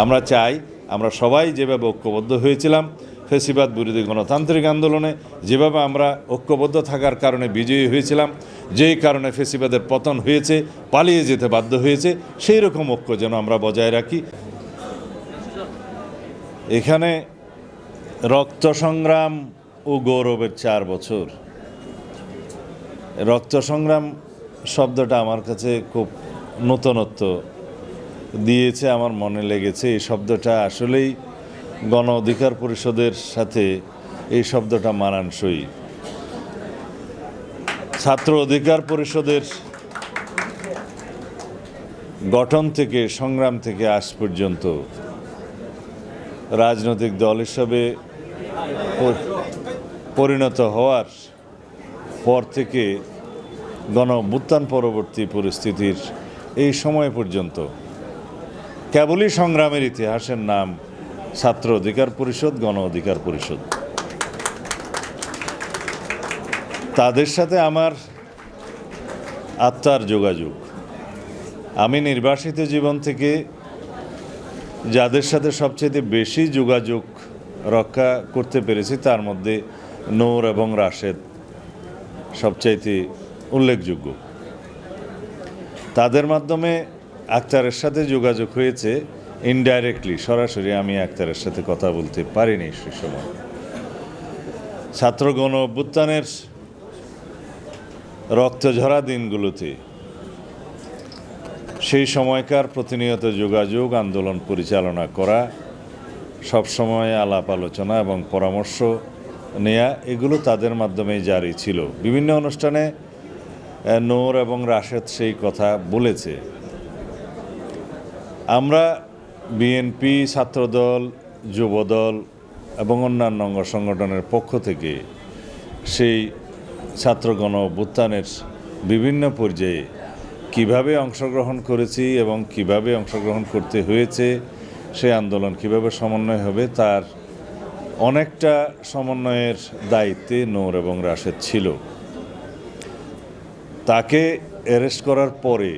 আমরা চাই আমরা সবাই যেভাবে ঐক্যবদ্ধ হয়েছিলাম, ফেসিবাদ বিরোধী গণতান্ত্রিক আন্দোলনে যেভাবে আমরা ঐক্যবদ্ধ থাকার কারণে বিজয়ী হয়েছিলাম, যেই কারণে ফেসিবাদের পতন হয়েছে, পালিয়ে যেতে বাধ্য হয়েছে, সেই রকম ঐক্য যেন আমরা বজায় রাখি। এখানে রক্ত সংগ্রাম ও গৌরবের চার বছর। রক্ত সংগ্রাম শব্দটা আমার কাছে খুব নূতনত্ব দিয়েছে, আমার মনে লেগেছে। এই শব্দটা আসলেই গণ অধিকার পরিষদের সাথে এই শব্দটা মানানসই। ছাত্র অধিকার পরিষদের গঠন থেকে, সংগ্রাম থেকে আজ পর্যন্ত রাজনৈতিক দল হিসাবে পরিণত হওয়ার পর থেকে গণ অভ্যুত্থান পরবর্তী পরিস্থিতির এই সময় পর্যন্ত কেবলই সংগ্রামের ইতিহাসের নাম ছাত্র অধিকার পরিষদ, গণ অধিকার পরিষদ। তাদের সাথে আমার আত্মার যোগাযোগ। আমি নির্বাসিত জীবন থেকে যাদের সাথে সবচেয়ে বেশি যোগাযোগ রক্ষা করতে পেরেছি, তার মধ্যে নূর এবং রাশেদ সবচাইতে উল্লেখযোগ্য। তাদের মাধ্যমে আক্তারের সাথে যোগাযোগ হয়েছে ইনডাইরেক্টলি সরাসরি আমি আক্তারের সাথে কথা বলতে পারিনি সে সময়। ছাত্র গণ অভ্যুত্থানের রক্তঝরা দিনগুলোতে সেই সময়কার প্রতিনিয়ত যোগাযোগ, আন্দোলন পরিচালনা করা সবসময় আলাপ আলোচনা এবং পরামর্শ নেয়া, এগুলো তাদের মাধ্যমে জারি ছিল। বিভিন্ন অনুষ্ঠানে নূর এবং রাশেদ সেই কথা বলেছে। আমরা বিএনপি ছাত্রদল, যুবদল এবং অন্যান্য অঙ্গ সংগঠনের পক্ষ থেকে সেই ছাত্র গণ অভ্যুত্থানের বিভিন্ন পর্যায়ে কীভাবে অংশগ্রহণ করেছি এবং কীভাবে অংশগ্রহণ করতে হয়েছে সেই আন্দোলন কীভাবে সমন্বয় হবে তার অনেকটা সমন্বয়ের দায়িত্বে নূর এবং রাশেদ ছিল। তাকে অ্যারেস্ট করার পরে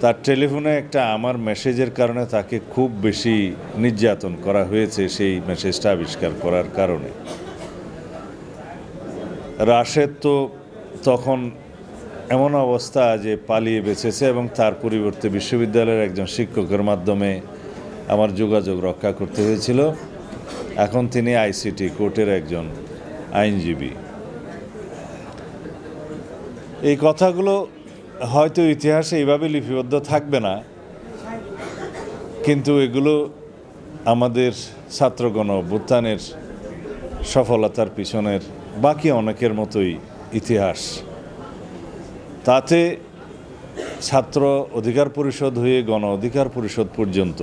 তার টেলিফোনে একটা আমার মেসেজের কারণে তাকে খুব বেশি নির্যাতন করা হয়েছে সেই মেসেজটা আবিষ্কার করার কারণে। রাশেদ তো তখন এমন অবস্থা যে পালিয়ে বেঁচেছে এবং তার পরিবর্তে বিশ্ববিদ্যালয়ের একজন শিক্ষকের মাধ্যমে আমার যোগাযোগ রক্ষা করতে হয়েছিল। এখন তিনি আইসিটি কোর্টের একজন আইনজীবী। এই কথাগুলো হয়তো ইতিহাসে এইভাবে লিপিবদ্ধ থাকবে না, কিন্তু এগুলো আমাদের ছাত্রগণ অভ্যুত্থানের সফলতার পিছনের বাকি অনেকের মতোই ইতিহাস। তাতে ছাত্র অধিকার পরিষদ হয়ে গণ অধিকার পরিষদ পর্যন্ত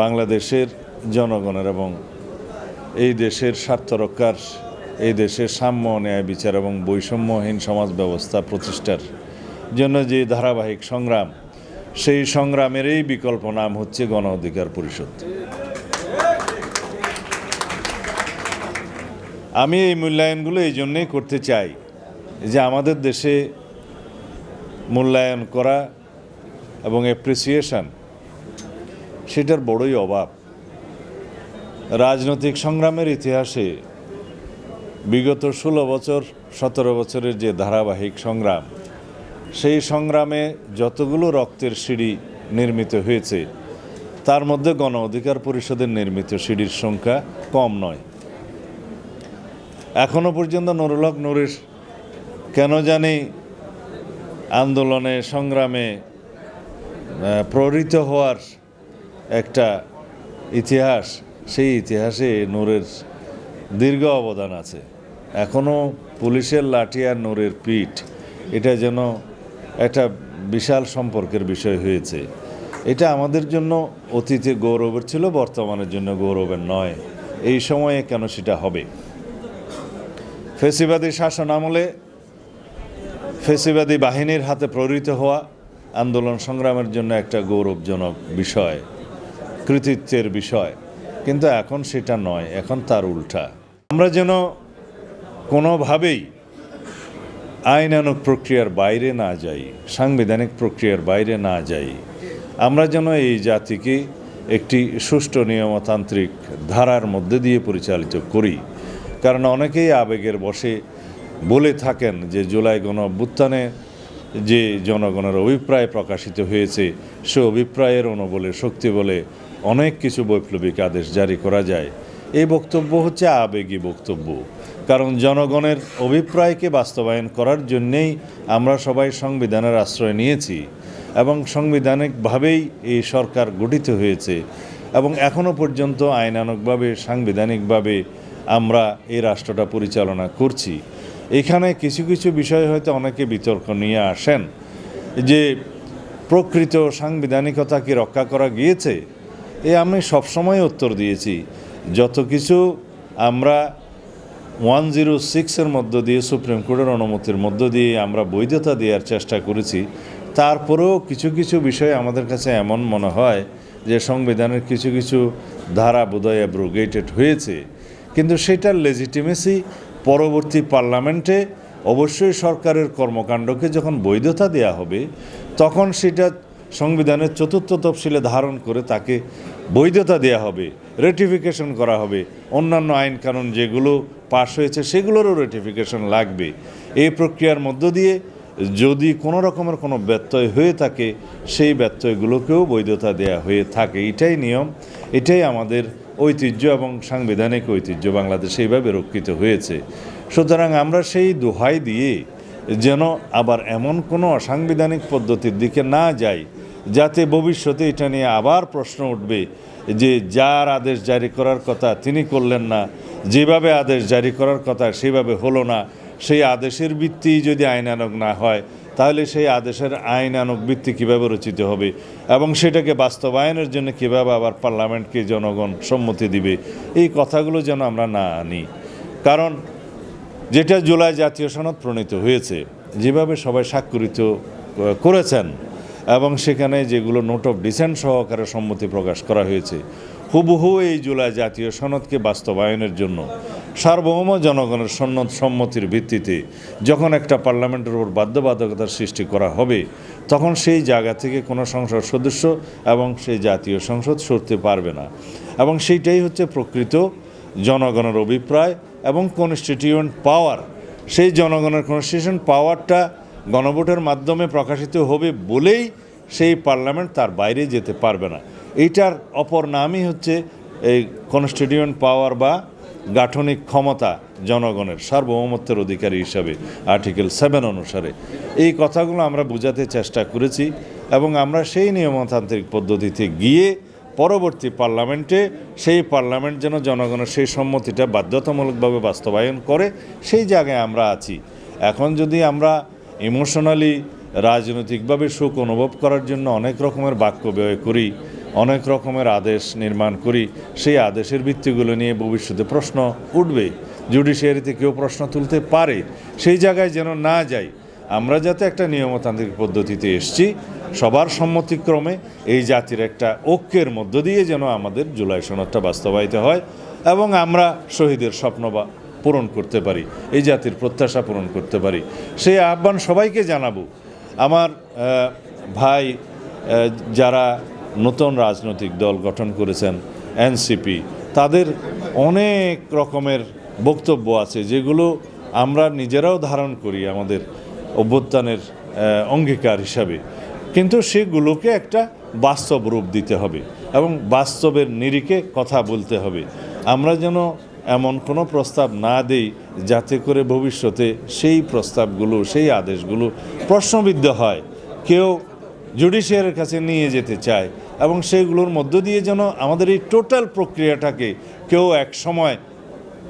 বাংলাদেশের জনগণের এবং এই দেশের স্বার্থ রক্ষার, এই দেশের সাম্য ন্যায় বিচার এবং বৈষম্যহীন সমাজ ব্যবস্থা প্রতিষ্ঠার জন্য যে ধারাবাহিক সংগ্রাম, সেই সংগ্রামেরই বিকল্প নাম হচ্ছে গণ অধিকার পরিষদ। আমি এই মূল্যায়নগুলো এই জন্যেই করতে চাই যে আমাদের দেশে মূল্যায়ন করা এবং অ্যাপ্রিসিয়েশন সেটার বড়ই অভাব। রাজনৈতিক সংগ্রামের ইতিহাসে বিগত ষোলো বছর, সতেরো বছরের যে ধারাবাহিক সংগ্রাম সেই সংগ্রামে যতগুলো রক্তের সিঁড়ি নির্মিত হয়েছে, তার মধ্যে গণ অধিকার পরিষদের নির্মিত সিঁড়ির সংখ্যা কম নয়। এখনও পর্যন্ত নুরুল হক নুরের কেন জানি আন্দোলনে, সংগ্রামে প্রহৃত হওয়ার একটা ইতিহাস, সেই ইতিহাসে নূরের দীর্ঘ অবদান আছে। এখনও পুলিশের লাঠি আর নূরের পিঠ, এটা যেন একটা বিশাল সম্পর্কের বিষয় হয়েছে। এটা আমাদের জন্য অতীতে গৌরবের ছিল, বর্তমানের জন্য গৌরবের নয়। এই সময়ে কেন সেটা হবে? ফেসিবাদী শাসন আমলে ফেসিবাদী বাহিনীর হাতে প্রহৃত হওয়া আন্দোলন সংগ্রামের জন্য একটা গৌরবজনক বিষয়, কৃতিত্বের বিষয়। কিন্তু এখন সেটা নয়, এখন তার উল্টা। আমরা যেন কোনোভাবেই আইনানুক প্রক্রিয়ার বাইরে না যাই, সাংবিধানিক প্রক্রিয়ার বাইরে না যাই, আমরা যেন এই জাতিকে একটি সুষ্ঠু নিয়মতান্ত্রিক ধারার মধ্যে দিয়ে পরিচালিত করি। কারণ অনেকেই আবেগের বসে বলে থাকেন যে জুলাই গণ অভ্যুত্থানে যে জনগণের অভিপ্রায় প্রকাশিত হয়েছে, সে অভিপ্রায়ের অনুবলে শক্তি বলে অনেক কিছু বৈপ্লবিক আদেশ জারি করা যায়। এই বক্তব্য হচ্ছে আবেগী বক্তব্য। কারণ জনগণের অভিপ্রায়কে বাস্তবায়ন করার জন্যেই আমরা সবাই সংবিধানের আশ্রয় নিয়েছি এবং সাংবিধানিকভাবেই এই সরকার গঠিত হয়েছে এবং এখনও পর্যন্ত আইনানুগভাবে, সাংবিধানিকভাবে আমরা এই রাষ্ট্রটা পরিচালনা করছি। এখানে কিছু কিছু বিষয় হয়তো অনেকে বিতর্ক নিয়ে আসেন যে প্রকৃত সাংবিধানিকতা কি রক্ষা করা গিয়েছে? এ আমি সবসময় উত্তর দিয়েছি। যত কিছু আমরা ওয়ান জিরো সিক্সের মধ্য দিয়ে সুপ্রিম কোর্টের অনুমতির মধ্য দিয়ে আমরা বৈধতা দেওয়ার চেষ্টা করেছি, তারপরেও কিছু কিছু বিষয় আমাদের কাছে এমন মনে হয় যে সংবিধানের কিছু কিছু ধারা বোধহয় অ্যাব্রোগেটেড হয়েছে। কিন্তু সেটার লেজিটিমেসি পরবর্তী পার্লামেন্টে অবশ্যই সরকারের কর্মকাণ্ডকে যখন বৈধতা দেয়া হবে, তখন সেটা সংবিধানের চতুর্থ তফসিলে ধারণ করে তাকে বৈধতা দেয়া হবে। রেটিফিকেশন করা হবে। অন্যান্য আইন কানুন যেগুলো পাশ হয়েছে সেগুলোরও রেটিফিকেশন লাগবে। এই প্রক্রিয়ার মধ্য দিয়ে যদি কোনো রকমের কোনো ব্যত্যয় হয়ে থাকে, সেই ব্যত্যয়গুলোকেও বৈধতা দেয়া হয়ে থাকে। এটাই নিয়ম, এটাই আমাদের ঐতিহ্য এবং সাংবিধানিক ঐতিহ্য। বাংলাদেশে এইভাবে রক্ষিত হয়েছে। সুতরাং আমরা সেই দোহাই দিয়ে যেন আবার এমন কোনো অসাংবিধানিক পদ্ধতির দিকে না যাই যাতে ভবিষ্যতে এটা নিয়ে আবার প্রশ্ন উঠবে যে যার আদেশ জারি করার কথা তিনি করলেন না, যেভাবে আদেশ জারি করার কথা সেভাবে হলো না, সেই আদেশের ভিত্তি যদি আইনানক না হয়, তাহলে সেই আদেশের আইনানক ভিত্তি কীভাবে রচিত হবে এবং সেটাকে বাস্তবায়নের জন্য কীভাবে আবার পার্লামেন্টকে জনগণ সম্মতি দিবে, এই কথাগুলো যেন আমরা না আনি। কারণ যেটা জুলাই জাতীয় সনদ প্রণীত হয়েছে, যেভাবে সবাই স্বাক্ষরিত করেছেন এবং সেখানে যেগুলো নোট অফ ডিসেন্ট সহকারে সম্মতি প্রকাশ করা হয়েছে, হুবহু এই জুলাই জাতীয় সনদকে বাস্তবায়নের জন্য সার্বভৌম জনগণের সন্ন্যত সম্মতির ভিত্তিতে যখন একটা পার্লামেন্টের উপর বাধ্যবাধকতার সৃষ্টি করা হবে, তখন সেই জায়গা থেকে কোনো সংসদ সদস্য এবং সেই জাতীয় সংসদ সরতে পারবে না। এবং সেইটাই হচ্ছে প্রকৃত জনগণের অভিপ্রায় এবং কনস্টিটিউয়েন্ট পাওয়ার সেই জনগণের কনস্টিটিউশন পাওয়ারটা গণভোটের মাধ্যমে প্রকাশিত হবে বলেই সেই পার্লামেন্ট তার বাইরে যেতে পারবে না। এইটার অপর নামই হচ্ছে এই কনস্টিটিউয়েন্ট পাওয়ার বা গাঠনিক ক্ষমতা জনগণের, সার্বভৌমত্বের অধিকারী হিসাবে, আর্টিকেল সেভেন অনুসারে। এই কথাগুলো আমরা বোঝাতে চেষ্টা করেছি এবং আমরা সেই নিয়মতান্ত্রিক পদ্ধতিতে গিয়ে পরবর্তী পার্লামেন্টে সেই পার্লামেন্ট যেন জনগণের সেই সম্মতিটা বাধ্যতামূলকভাবে বাস্তবায়ন করে, সেই জায়গায় আমরা আছি। এখন যদি আমরা ইমোশনালি, রাজনৈতিকভাবে সুখ অনুভব করার জন্য অনেক রকমের বাক্য ব্যয় করি, অনেক রকমের আদেশ নির্মাণ করি। সেই আদেশের ভিত্তিগুলো নিয়ে ভবিষ্যতে প্রশ্ন উঠবে। জুডিশিয়ারিতে কেউ প্রশ্ন তুলতে পারে। সেই জায়গায় যেন না যাই, আমরা যাতে একটা নিয়মতান্ত্রিক পদ্ধতিতে এসছি, সবার সম্মতিক্রমে এই জাতির একটা ঐক্যের মধ্য দিয়ে যেন আমাদের জুলাই সনদটা বাস্তবায়িত হয় এবং আমরা শহীদের স্বপ্ন বা পূরণ করতে পারি, এই জাতির প্রত্যাশা পূরণ করতে পারি। সেই আহ্বান সবাইকে জানাব। আমার ভাই যারা নতুন রাজনৈতিক দল গঠন করেছেন এনসিপি তাদের অনেক রকমের বক্তব্য আছে, যেগুলো আমরা নিজেরাও ধারণ করি আমাদের অভ্যুত্থানের অঙ্গীকার হিসাবে। কিন্তু সেগুলোকে একটা বাস্তব রূপ দিতে হবে এবং বাস্তবের নিরিখে কথা বলতে হবে। আমরা যেন এমন কোনো প্রস্তাব না দেই যাতে করে ভবিষ্যতে সেই প্রস্তাবগুলো, সেই আদেশগুলো প্রশ্নবিদ্ধ হয়। কেউ জুডিশিয়ারের কাছে নিয়ে যেতে চায় এবং সেইগুলোর মধ্য দিয়ে যেন আমাদের এই টোটাল প্রক্রিয়াটাকে কেউ এক সময়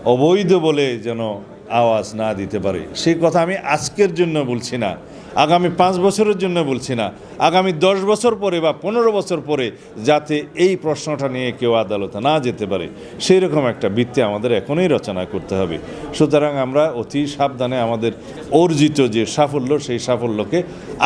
অবৈধ বলে যেন আওয়াজ না দিতে পারে। সেই কথা আমি আজকের জন্য বলছি না। আগামী পাঁচ বছরের জন্য বলছি না, আগামী দশ বছর পরে বা পনেরো বছর পরে যাতে এই প্রশ্নটা নিয়ে কেউ আদালতে না যেতে পারে সেই রকম একটা বৃত্তি আমাদের এখনই রচনা করতে হবে। সুতরাং আমরা অতি সাবধানে আমাদের অর্জিত যে সাফল্য, সেই সাফল্যকে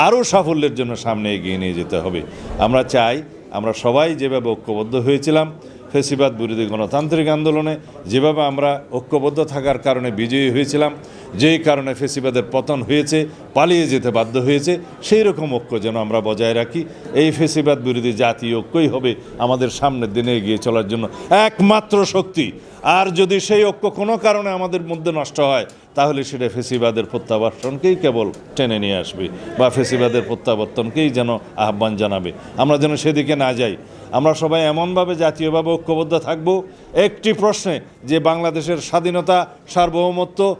আরও সাফল্যের জন্য সামনে এগিয়ে নিয়ে যেতে হবে। আমরা চাই আমরা সবাই যেভাবে ঐক্যবদ্ধ হয়েছিলাম, ফেসিবাদ, বিরোধী গণতান্ত্রিক আন্দোলনে, যেভাবে আমরা ঐক্যবদ্ধ থাকার কারণে বিজয়ী হয়েছিলাম যেই কারণে ফেসিবাদের পতন হয়েছে, পালিয়ে যেতে বাধ্য হয়েছে, সেই রকম ঐক্য যেন আমরা বজায় রাখি। এই ফেসিবাদ বিরোধী জাতীয় ঐক্যই হবে আমাদের সামনের দিনে এগিয়ে চলার জন্য। একমাত্র শক্তি। আর যদি সেই ঐক্য কোনো কারণে আমাদের মধ্যে নষ্ট হয়, তাহলে সেটা ফেসিবাদের প্রত্যাবর্তনকেই কেবল টেনে নিয়ে আসবে বা ফেসিবাদের প্রত্যাবর্তনকেই যেন আহ্বান জানাবে। আমরা যেন সেদিকে না যাই। আমরা সবাই এমনভাবে জাতীয়ভাবে ঐক্যবদ্ধ থাকব। একটি প্রশ্নে, যে বাংলাদেশের স্বাধীনতা, সার্বভৌমত্ব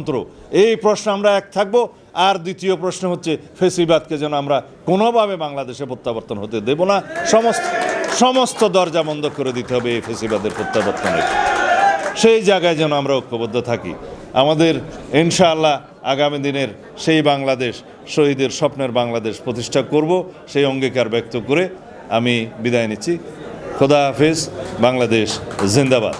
গণতন্ত্র এই প্রশ্ন আমরা এক থাকব। আর দ্বিতীয় প্রশ্ন হচ্ছে, ফেসিবাদকে যেন আমরা কোনোভাবে বাংলাদেশে প্রত্যাবর্তন হতে দেব না, সমস্ত সমস্ত দরজা বন্ধ করে দিতে হবে এই ফেসিবাদের প্রত্যাবর্তনের। সেই জায়গায় যেন আমরা ঐক্যবদ্ধ থাকি। আমাদের ইনশাআল্লাহ আগামী দিনের সেই বাংলাদেশ, শহীদের স্বপ্নের বাংলাদেশ প্রতিষ্ঠা করব, সেই অঙ্গীকার ব্যক্ত করে আমি বিদায় নিচ্ছি। খোদা হাফেজ, বাংলাদেশ জিন্দাবাদ।